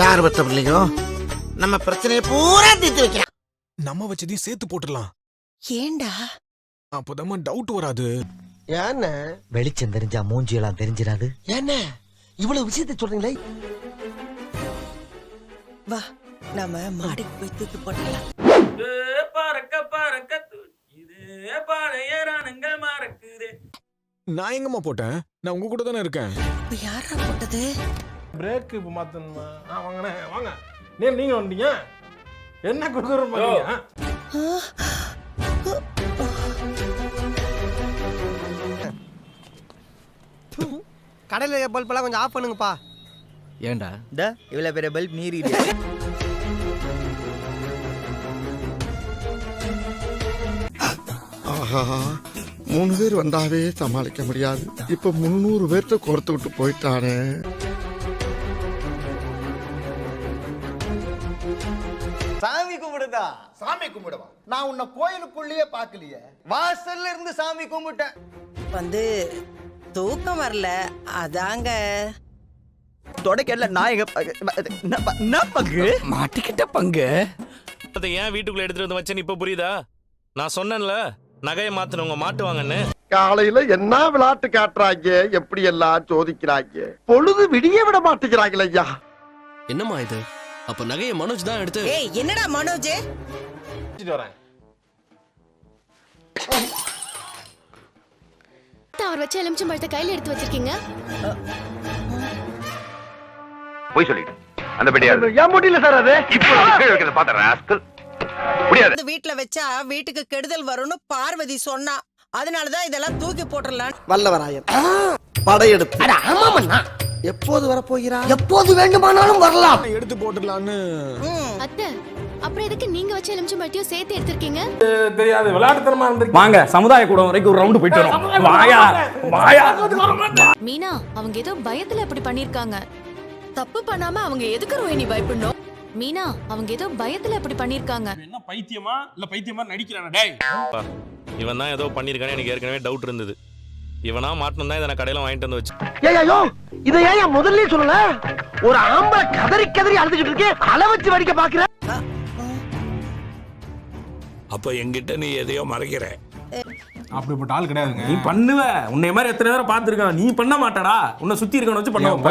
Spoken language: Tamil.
யார் பத்த பிள்ளைங்க நம்ம பிரச்சனையை பூரா தீர்த்து வைக்கலாம் நம்ம வச்சதையும் சேர்த்து போட்டுடலாம். ஏண்டா? அப்போதாம்மா டவுட் வராது. ஏன்னு? வெளிச்சம் தெரிஞ்சா மூஞ்சி எல்லாம் தெரிஞ்சிடாது. என்ன இவ்வளவு விஷயத்தை சொல்றீங்களே? வா நாம மாடிக்கு போய் தூக்கி போட்டுடலாம். பறக்க பறக்க இது பழைய ரணங்கள் மறக்குதே நான் எங்கம்மா போட்டேன்? நான் உங்க கூட தானே இருக்கேன். இப்ப யாரா போட்டது? பிரேக் இப்போ மாத்தணுமா? ஆ வாங்கண்ணே வாங்க. நேம் நீங்க வந்தீங்க என்ன கொடுக்குறோம் பாத்தீங்க கடையில் பல்பெல்லாம் கொஞ்சம் ஆஃப் பண்ணுங்கப்பா. ஏன்டா இந்த இவ்வளோ பெரிய பல்ப் நீரி ஆஹா மூணு பேர் வந்தாவே சமாளிக்க முடியாது. இப்ப முன்னூறு பேர்த்த கொடுத்து விட்டு போயிட்டானே. சாமி கும்பிடுதா? சாமி கும்பிடுவா? நான் உன்னை கோயிலுக்குள்ளேயே பார்க்கலையே. வாசல்ல இருந்து சாமி கும்பிட்டேன். வந்து தூக்கம் வரல அதாங்க. தொடக்கல நாயக என்ன பங்கு? மாட்டிக்கிட்ட பங்கு. அதை ஏன் வீட்டுக்குள்ள எடுத்துட்டு வந்து வச்சேன்னு இப்ப புரியுதா? நான் சொன்னேன்ல நகையை மாத்தினவங்க மாட்டுவாங்கன்னு காலையில என்ன விளையாட்டு காட்டுறாங்க எப்படி எல்லாம் சோதிக்கிறாங்க? பொழுது விடிய விட மாட்டேங்கிறாங்களே ஐயா. என்னம்மா இது? அப்ப நகையை மனோஜ் தான் எடுத்து ஏய் என்னடா மனோஜ்? வரேன். அவர் வச்ச எலுமிச்சம் பழத்தை கையில எடுத்து வச்சிருக்கீங்க? போய் சொல்லிட்டு அந்த பெட்டியாரு ஏன் முடியல சார் அது. இப்போ கீழே வைக்கிறத பார்த்த ராஸ்கல். முடியாது. இந்த வீட்ல வச்சா வீட்டுக்கு கெடுதல் வரும்னு பார்வதி சொன்னா. அதனாலதான் இதெல்லாம் தூக்கி போட்டுடலாம் வல்லவராயன். படையெடுத்து ஆமாமண்ணா எப்போது வரப்போகிறா? எப்போது வேண்டுமானாலும் வரலாம். எடுத்து போட்டுடலான்னு அத்தை அப்புறம் எதுக்கு நீங்க வச்ச எலுமிச்சம் பழத்தையும் சேர்த்து எடுத்திருக்கீங்க? தெரியாது விளையாட்டுத்தனமா இருந்திருக்கு. வாங்க சமுதாய கூடம் வரைக்கும் ஒரு ரவுண்டு போயிட்டு வரோம். வாயா வாயா. மீனா அவங்க ஏதோ பயத்துல அப்படி பண்ணிருக்காங்க. தப்பு பண்ணாம அவங்க எதுக்கு ரோஹிணி பயப்படணும்? மீனா அவங்க ஏதோ பயத்துல அப்படி பண்ணிருக்காங்க. என்ன பைத்தியமா? இல்ல பைத்தியமா நடிக்கிறானா டேய். இவன் தான் ஏதோ பண்ணிருக்கானே எனக்கு ஏற்கனவே டவுட் இருந்தது. இவனா மாட்டணும் தான் இதை நான் கடையில வாங்கிட்டு வந்து வச்சு இதை ஏன் முதல்ல சொல்லல? ஒரு ஆம்பளை கதறி கதறி அழுதுகிட்டு இருக்கே அள வச்சு வடிக்க பாக்குற அப்ப என்கிட்ட நீ எதையோ மறைக்கிற. அப்படிப்பட்ட ஆள் கிடையாதுங்க. நீ பண்ணுவ. உன்னை மாதிரி எத்தனை பேரை பார்த்திருக்கான். நீ பண்ண மாட்டடா. உன்னை சுத்தி இருக்கவன வச்சு பண்ணுவ